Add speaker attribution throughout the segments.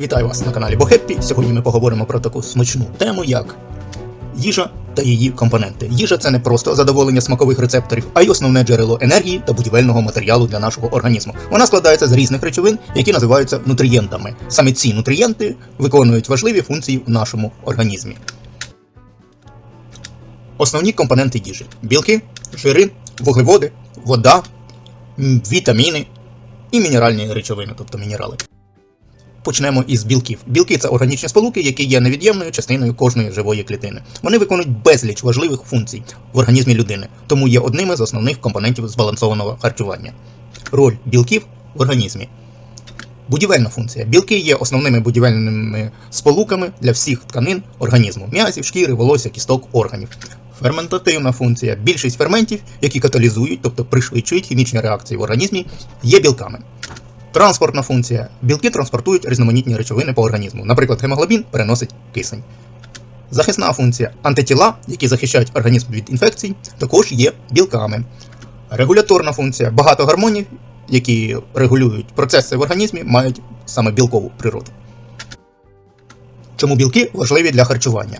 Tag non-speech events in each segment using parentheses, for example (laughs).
Speaker 1: Вітаю вас на каналі Бохеппі. Сьогодні ми поговоримо про таку смачну тему, як їжа та її компоненти. Їжа це не просто задоволення смакових рецепторів, а й основне джерело енергії та будівельного матеріалу для нашого організму. Вона складається з різних речовин, які називаються нутрієнтами. Саме ці нутрієнти виконують важливі функції в нашому організмі. Основні компоненти їжі: білки, жири, вуглеводи, вода, вітаміни і мінеральні речовини, тобто мінерали. Почнемо із білків. Білки це органічні сполуки, які є невід'ємною частиною кожної живої клітини. Вони виконують безліч важливих функцій в організмі людини, тому є одними з основних компонентів збалансованого харчування. Роль білків в організмі. Будівельна функція. Білки є основними будівельними сполуками для всіх тканин організму: м'язів, шкіри, волосся, кісток, органів. Ферментативна функція. Більшість ферментів, які каталізують, тобто пришвидшують хімічні реакції в організмі, є білками. Транспортна функція. Білки транспортують різноманітні речовини по організму. Наприклад, гемоглобін переносить кисень. Захисна функція. Антитіла, які захищають організм від інфекцій, також є білками. Регуляторна функція. Багато гормонів, які регулюють процеси в організмі, мають саме білкову природу. Чому білки важливі для харчування?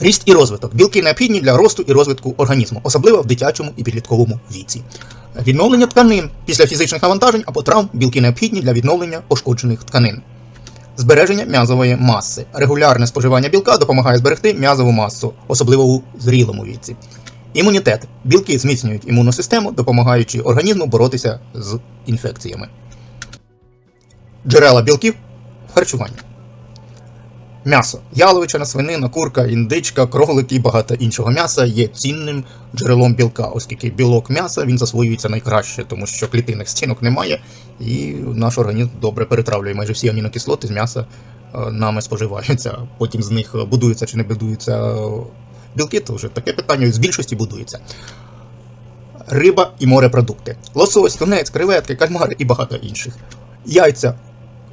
Speaker 1: Ріст і розвиток. Білки необхідні для росту і розвитку організму, особливо в дитячому і підлітковому віці. Відновлення тканин після фізичних навантажень або травм білки необхідні для відновлення пошкоджених тканин. Збереження м'язової маси. Регулярне споживання білка допомагає зберегти м'язову масу, особливо у зрілому віці. Імунітет. Білки зміцнюють імунну систему, допомагаючи організму боротися з інфекціями. Джерела білків в харчуванні. М'ясо. Яловичина, свинина, курка, індичка, кролик і багато іншого м'яса є цінним джерелом білка, оскільки білок м'яса він засвоюється найкраще, тому що клітинних стінок немає, і наш організм добре перетравлює майже всі амінокислоти з м'яса е, нами споживаються. Потім з них будуються чи не будуються білки, то вже таке питання з більшості будується. Риба і морепродукти. Лосось, тунець, креветки, кальмари і багато інших. Яйця.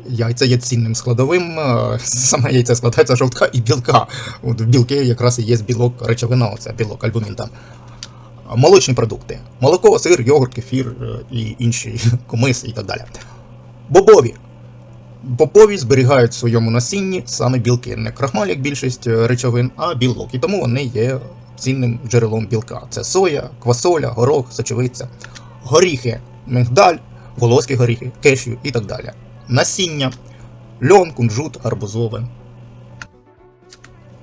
Speaker 1: Яйця є цінним складовим. е, Саме яйце складається жовтка і білка. От в білки якраз і є білок речовина, оце білок альбумін. Молочні продукти. Молоко, сир, йогурт, кефір е, і інші (laughs) кумис і так далі. Бобові. Бобові зберігають в своєму насінні саме білки. Не крахмаль, як більшість е, речовин, а білок. І тому вони є цінним джерелом білка. Це соя, квасоля, горох, сочевиця, горіхи, мигдаль, волоські горіхи, кешю і так далі. Насіння, льон, кунжут, гарбузове.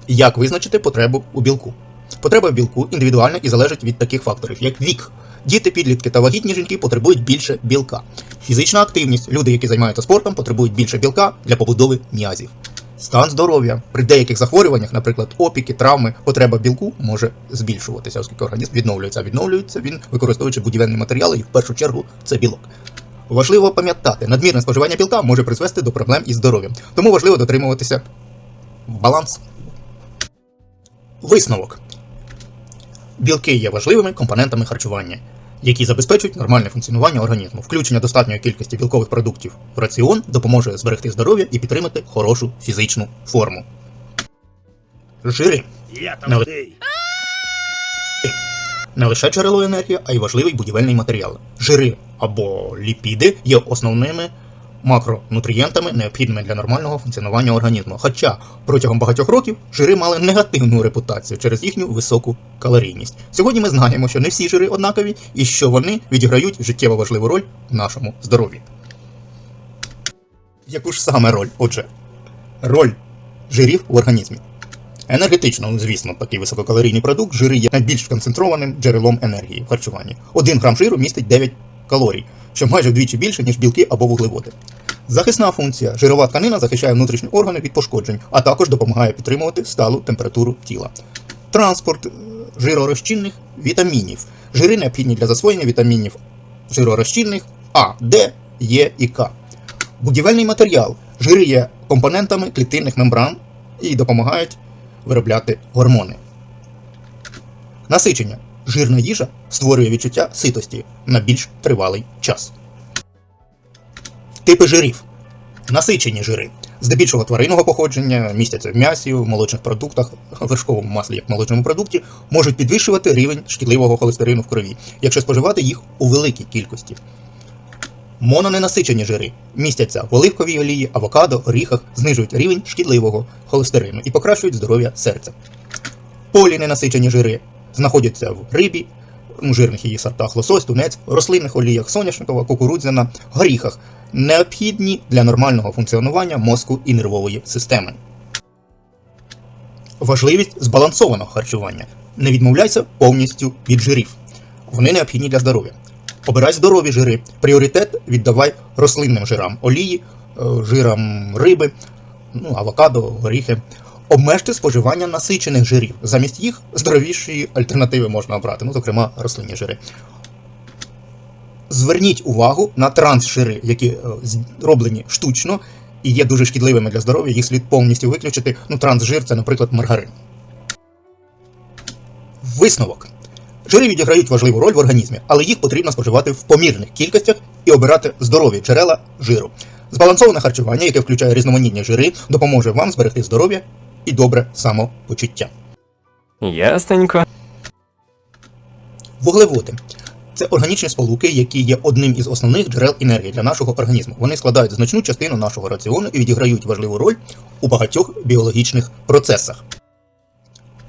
Speaker 1: Як визначити потребу у білку? Потреба в білку індивідуальна і залежить від таких факторів, як вік. Діти, підлітки та вагітні жінки потребують більше білка. Фізична активність. Люди, які займаються спортом, потребують більше білка для побудови м'язів. Стан здоров'я. При деяких захворюваннях, наприклад, опіки, травми, потреба білку може збільшуватися, оскільки організм відновлюється. Відновлюється він, використовуючи будівельні матеріали, і в першу чергу це білок. Важливо пам'ятати, надмірне споживання білка може призвести до проблем із здоров'ям, тому важливо дотримуватися балансу. Висновок. Білки є важливими компонентами харчування, які забезпечують нормальне функціонування організму. Включення достатньої кількості білкових продуктів в раціон допоможе зберегти здоров'я і підтримати хорошу фізичну форму. Жири
Speaker 2: Я
Speaker 1: Не ли- не лише джерело енергії, а й важливий будівельний матеріал. Жири або ліпіди є основними макронутрієнтами, необхідними для нормального функціонування організму. Хоча протягом багатьох років жири мали негативну репутацію через їхню високу калорійність. Сьогодні ми знаємо, що не всі жири однакові і що вони відіграють життєво важливу роль в нашому здоров'ї. Яку ж саме роль? Отже, роль жирів в організмі. Енергетично, звісно, такий висококалорійний продукт, жири є найбільш концентрованим джерелом енергії в харчуванні. Один грам жиру містить 9 калорій, що майже вдвічі більше, ніж білки або вуглеводи. Захисна функція. Жирова тканина захищає внутрішні органи від пошкоджень, а також допомагає підтримувати сталу температуру тіла. Транспорт е, жиророзчинних вітамінів. Жири необхідні для засвоєння вітамінів жиророзчинних А, Д, Е і К. Будівельний матеріал. Жири є компонентами клітинних мембран і допомагають виробляти гормони. Насичення. Жирна їжа створює відчуття ситості на більш тривалий час. Типи жирів. Насичені жири. Здебільшого тваринного походження, містяться в м'ясі, в молочних продуктах, вершковому маслі як в молочному продукті, можуть підвищувати рівень шкідливого холестерину в крові, якщо споживати їх у великій кількості. Мононенасичені жири містяться в оливковій олії, авокадо, оріхах, знижують рівень шкідливого холестерину і покращують здоров'я серця. Поліненасичені жири знаходяться в рибі, ну, жирних її сортах лосось, тунець, рослинних оліях соняшникова, кукурудзяна, горіхах, необхідні для нормального функціонування мозку і нервової системи. Важливість збалансованого харчування. Не відмовляйся повністю від жирів. Вони необхідні для здоров'я. Обирай здорові жири. Пріоритет віддавай рослинним жирам, олії, е, жирам риби, ну, авокадо, горіхи. Обмежте споживання насичених жирів. Замість їх здоровіші альтернативи можна обрати, ну, зокрема, рослинні жири. Зверніть увагу на трансжири, які е, зроблені штучно і є дуже шкідливими для здоров'я, їх слід повністю виключити. Ну, трансжир це, наприклад, маргарин. Висновок. Жири відіграють важливу роль в організмі, але їх потрібно споживати в помірних кількостях і обирати здорові джерела жиру. Збалансоване харчування, яке включає різноманітні жири, допоможе вам зберегти здоров'я і добре самопочуття.
Speaker 2: Ясненько.
Speaker 1: Вуглеводи це органічні сполуки, які є одним із основних джерел енергії для нашого організму. Вони складають значну частину нашого раціону і відіграють важливу роль у багатьох біологічних процесах.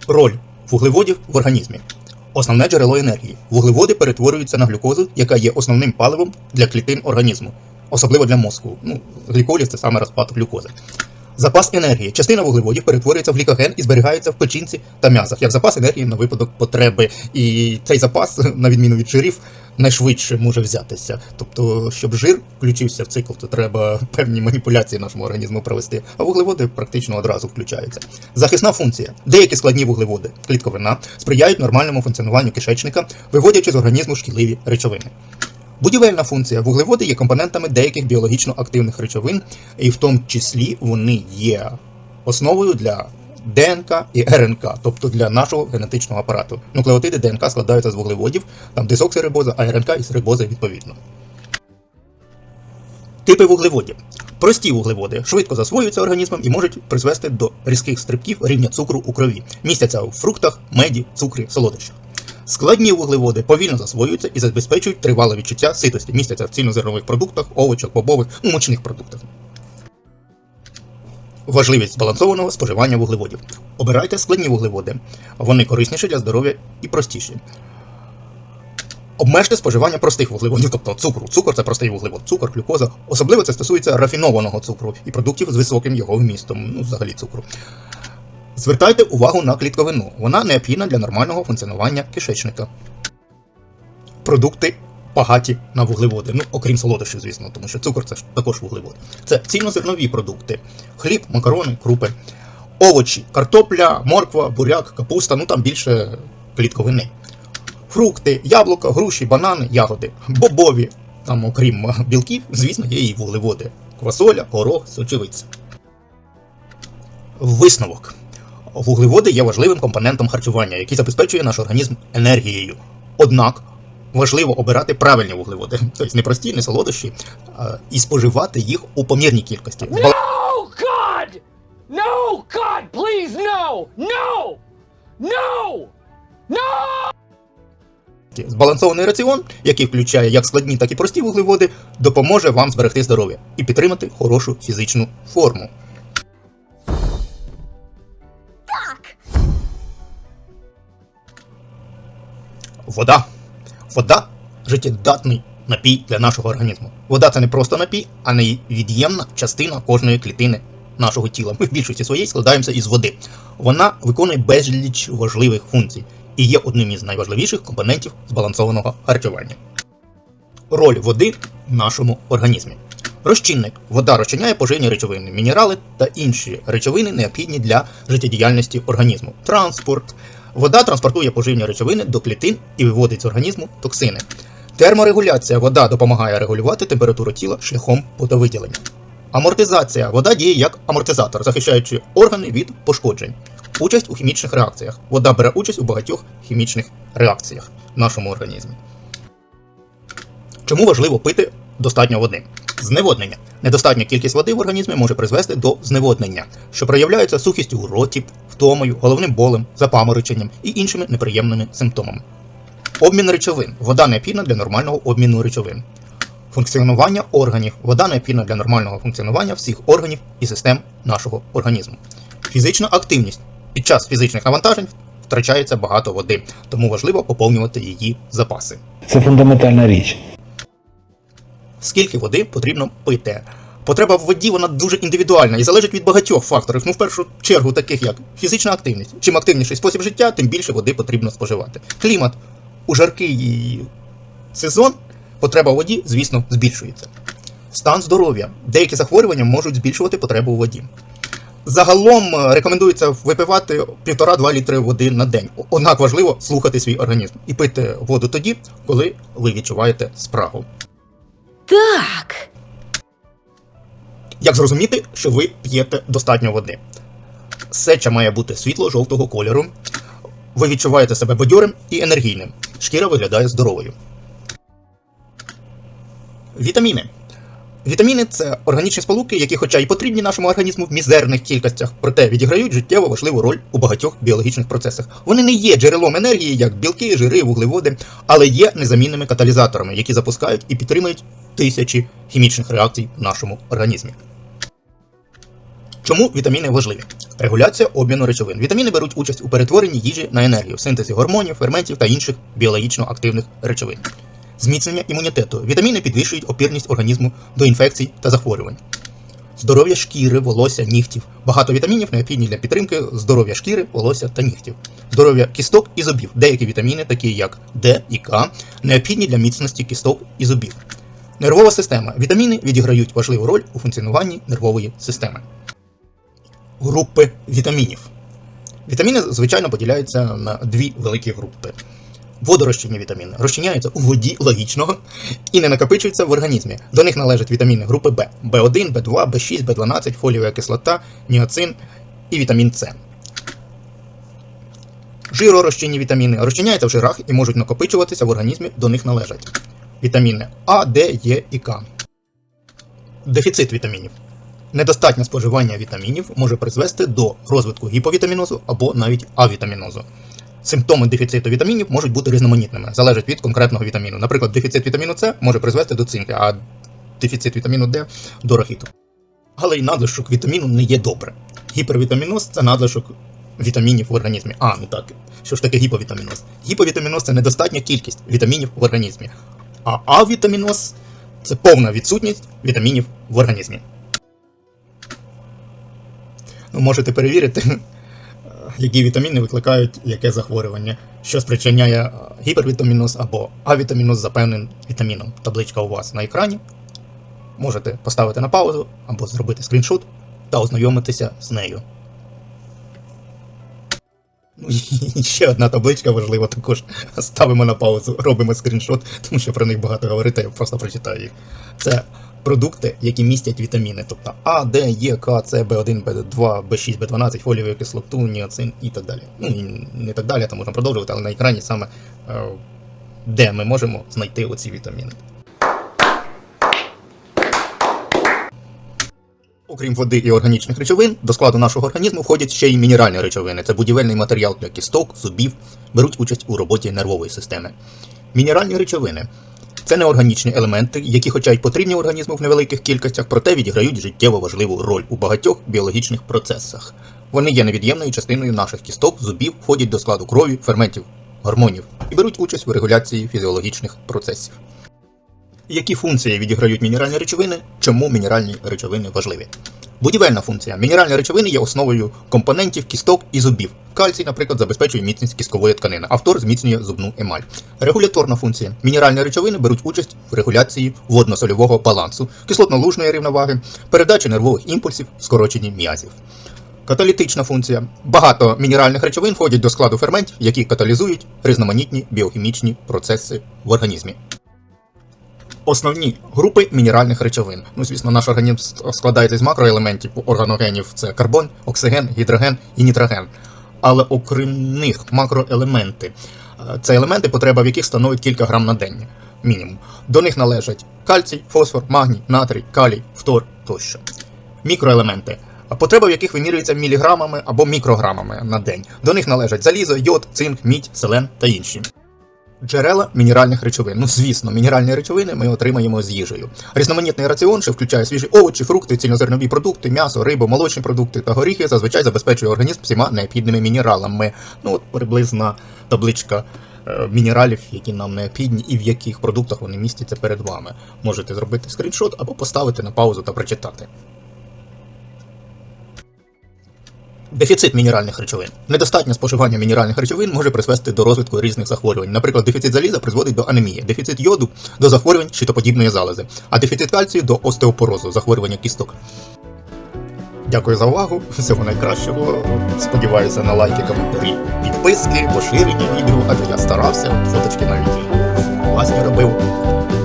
Speaker 1: Роль вуглеводів в організмі. Основне джерело енергії. Вуглеводи перетворюються на глюкозу, яка є основним паливом для клітин організму, особливо для мозку. Ну, гліколіз це саме розпад глюкози. Запас енергії. Частина вуглеводів перетворюється в глікоген і зберігається в печінці та м'язах, як запас енергії на випадок потреби. І цей запас, на відміну від жирів, найшвидше може взятися. Тобто, щоб жир включився в цикл, то треба певні маніпуляції нашому організму провести. А вуглеводи практично одразу включаються. Захисна функція. Деякі складні вуглеводи, клітковина, сприяють нормальному функціонуванню кишечника, виводячи з організму шкідливі речовини. Будівельна функція. Вуглеводи є компонентами деяких біологічно активних речовин, і в тому числі вони є основою для ДНК і РНК, тобто для нашого генетичного апарату. Нуклеотиди ДНК складаються з вуглеводів, там дезоксирибоза, а РНК із рибози відповідно. Типи вуглеводів. Прості вуглеводи швидко засвоюються організмом і можуть призвести до різких стрибків рівня цукру у крові. Містяться у фруктах, меді, цукрі, солодощах. Складні вуглеводи повільно засвоюються і забезпечують тривале відчуття ситості. Містяться в цільнозернових продуктах, овочах, бобових, мучних продуктах. Важливість збалансованого споживання вуглеводів. Обирайте складні вуглеводи. Вони корисніші для здоров'я і простіші. Обмежте споживання простих вуглеводів, тобто цукру. Цукор це простий вуглевод, цукор, глюкоза. Особливо це стосується рафінованого цукру і продуктів з високим його вмістом, ну, взагалі цукру. Звертайте увагу на клітковину. Вона необхідна для нормального функціонування кишечника. Продукти багаті на вуглеводи. Ну, окрім солодощів, звісно, тому що цукор це також вуглевод. Це цільнозернові продукти: хліб, макарони, крупи, овочі, картопля, морква, буряк, капуста, ну там більше клітковини. Фрукти, яблука, груші, банани, ягоди, бобові, там, окрім білків, звісно, є і вуглеводи. Квасоля, горох, сочевиця. Висновок. Вуглеводи є важливим компонентом харчування, який забезпечує наш організм енергією. Однак важливо обирати правильні вуглеводи, (laughs) тобто не прості, не солодощі, і споживати їх у помірній кількості.
Speaker 3: No, God! No, God, please, no! No! No! No!
Speaker 1: Збалансований раціон, який включає як складні, так і прості вуглеводи, допоможе вам зберегти здоров'я і підтримати хорошу фізичну форму. Вода. Вода життєдатний напій для нашого організму. Вода це не просто напій, а невід'ємна частина кожної клітини нашого тіла. Ми в більшості своїй складаємося із води. Вона виконує безліч важливих функцій і є одним із найважливіших компонентів збалансованого харчування. Роль води в нашому організмі. Розчинник. Вода розчиняє поживні речовини, мінерали та інші речовини, необхідні для життєдіяльності організму. Транспорт. Вода транспортує поживні речовини до клітин і виводить з організму токсини. Терморегуляція. Вода допомагає регулювати температуру тіла шляхом потовиділення. Амортизація. Вода діє як амортизатор, захищаючи органи від пошкоджень. Участь у хімічних реакціях. Вода бере участь у багатьох хімічних реакціях в нашому організмі. Чому важливо пити достатньо води? Зневоднення. Недостатня кількість води в організмі може призвести до зневоднення, що проявляється сухістю у роті, втомою, головним болем, запамороченням і іншими неприємними симптомами. Обмін речовин. Вода необхідна для нормального обміну речовин. Функціонування органів. Вода необхідна для нормального функціонування всіх органів і систем нашого організму. Фізична активність. Під час фізичних навантажень втрачається багато води, тому важливо поповнювати її запаси.
Speaker 4: Це фундаментальна річ.
Speaker 1: Скільки води потрібно пити? Потреба в воді вона дуже індивідуальна і залежить від багатьох факторів. Ну, в першу чергу, таких як фізична активність. Чим активніший спосіб життя, тим більше води потрібно споживати. Клімат у жаркий сезон потреба в воді, звісно, збільшується. Стан здоров'я. Деякі захворювання можуть збільшувати потребу у воді. Загалом е, рекомендується випивати 1,5-2 літри води на день. Однак важливо слухати свій організм і пити воду тоді, коли ви відчуваєте спрагу.
Speaker 5: Так.
Speaker 1: Як зрозуміти, що ви п'єте достатньо води? Сеча має бути світло-жовтого кольору. Ви відчуваєте себе бадьорим і енергійним. Шкіра виглядає здоровою. Вітаміни. Вітаміни це органічні сполуки, які, хоча й потрібні нашому організму в мізерних кількостях, проте відіграють життєво важливу роль у багатьох біологічних процесах. Вони не є джерелом енергії, як білки, жири, вуглеводи, але є незамінними каталізаторами, які запускають і підтримують тисячі хімічних реакцій в нашому організмі. Чому вітаміни важливі? Регуляція обміну речовин. Вітаміни беруть участь у перетворенні їжі на енергію, синтезі гормонів, ферментів та інших біологічно активних речовин. Зміцнення імунітету. Вітаміни підвищують опірність організму до інфекцій та захворювань. Здоров'я шкіри, волосся, нігтів. Багато вітамінів необхідні для підтримки здоров'я шкіри, волосся та нігтів. Здоров'я кісток і зубів. Деякі вітаміни, такі як Д і К, необхідні для міцності кісток і зубів. Нервова система. Вітаміни відіграють важливу роль у функціонуванні нервової системи. Групи вітамінів. Вітаміни звичайно поділяються на дві великі групи. Водорозчинні вітаміни розчиняються у воді логічного і не накопичуються в організмі. До них належать вітаміни групи В, В1, В2, В6, В12, фолієва кислота, ніоцин і вітамін С. Жиророзчинні вітаміни розчиняються в жирах і можуть накопичуватися в організмі, до них належать вітаміни А, Д, Е і К. Дефіцит вітамінів. Недостатнє споживання вітамінів може призвести до розвитку гіповітамінозу або навіть авітамінозу. Симптоми дефіциту вітамінів можуть бути різноманітними, залежать від конкретного вітаміну. Наприклад, дефіцит вітаміну С може призвести до цинки, а дефіцит вітаміну Д до рахіту. Але й надлишок вітаміну не є добре. Гіпервітаміноз це надлишок вітамінів в організмі. А, ну так. Що ж таке гіповітаміноз? Гіповітаміноз це недостатня кількість вітамінів в організмі. А авітаміноз це повна відсутність вітамінів в організмі. Можете перевірити, (laughs) які вітаміни викликають яке захворювання, що спричиняє е, гіпервітаміноз або авітаміноз за певним вітаміном. Табличка у вас на екрані. Можете поставити на паузу або зробити скріншот та ознайомитися з нею. Ну, і ще одна табличка важлива також. Ставимо на паузу, робимо скріншот, тому що про них багато говорити, я просто прочитаю їх. Це продукти, які містять вітаміни, тобто А, Д, Е, К, С, Б1, Б2, Б6, Б12, фолієву кислоту, ніоцин і так далі. Ну і не так далі, там можна продовжувати, але на екрані саме е, де ми можемо знайти оці вітаміни. Окрім води і органічних речовин, до складу нашого організму входять ще й мінеральні речовини. Це будівельний матеріал для кісток, зубів, беруть участь у роботі нервової системи. Мінеральні речовини це неорганічні елементи, які, хоча й потрібні організму в невеликих кількостях, проте відіграють життєво важливу роль у багатьох біологічних процесах. Вони є невід'ємною частиною наших кісток, зубів, входять до складу крові, ферментів, гормонів і беруть участь у регуляції фізіологічних процесів. Які функції відіграють мінеральні речовини? Чому мінеральні речовини важливі? Будівельна функція. Мінеральні речовини є основою компонентів кісток і зубів. Кальцій, наприклад, забезпечує міцність кісткової тканини, а фтор зміцнює зубну емаль. Регуляторна функція. Мінеральні речовини беруть участь в регуляції водно-сольового балансу, кислотно-лужної рівноваги, передачі нервових імпульсів, скороченні м'язів. Каталітична функція. Багато мінеральних речовин входять до складу ферментів, які каталізують різноманітні біохімічні процеси в організмі. Основні групи мінеральних речовин. Ну, звісно, наш організм складається з макроелементів органогенів: це карбон, оксиген, гідроген і нітроген. Але окрім них макроелементи. Е, Це елементи, потреба в яких становить кілька грам на день мінімум. До них належать кальцій, фосфор, магній, натрій, калій, фтор тощо. Мікроелементи. Потреба в яких вимірюється міліграмами або мікрограмами на день. До них належать залізо, йод, цинк, мідь, селен та інші. Джерела мінеральних речовин. Ну, звісно, мінеральні речовини ми отримаємо з їжею. Різноманітний раціон, що включає свіжі овочі, фрукти, цільнозернові продукти, м'ясо, рибу, молочні продукти та горіхи, зазвичай забезпечує організм всіма необхідними мінералами. Ну, от приблизна табличка е, мінералів, які нам необхідні і в яких продуктах вони містяться перед вами. Можете зробити скріншот або поставити на паузу та прочитати. Дефіцит мінеральних речовин. Недостатнє споживання мінеральних речовин може призвести до розвитку різних захворювань. Наприклад, дефіцит заліза призводить до анемії, дефіцит йоду до захворювань щитоподібної залози, а дефіцит кальцію до остеопорозу, захворювання кісток. Дякую за увагу. Всього найкращого. Сподіваюся на лайки, коментарі, підписки, поширення відео, адже я старався, фоточки навіть власні робив.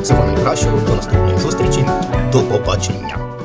Speaker 1: Всього найкращого, до наступної зустрічі, до побачення.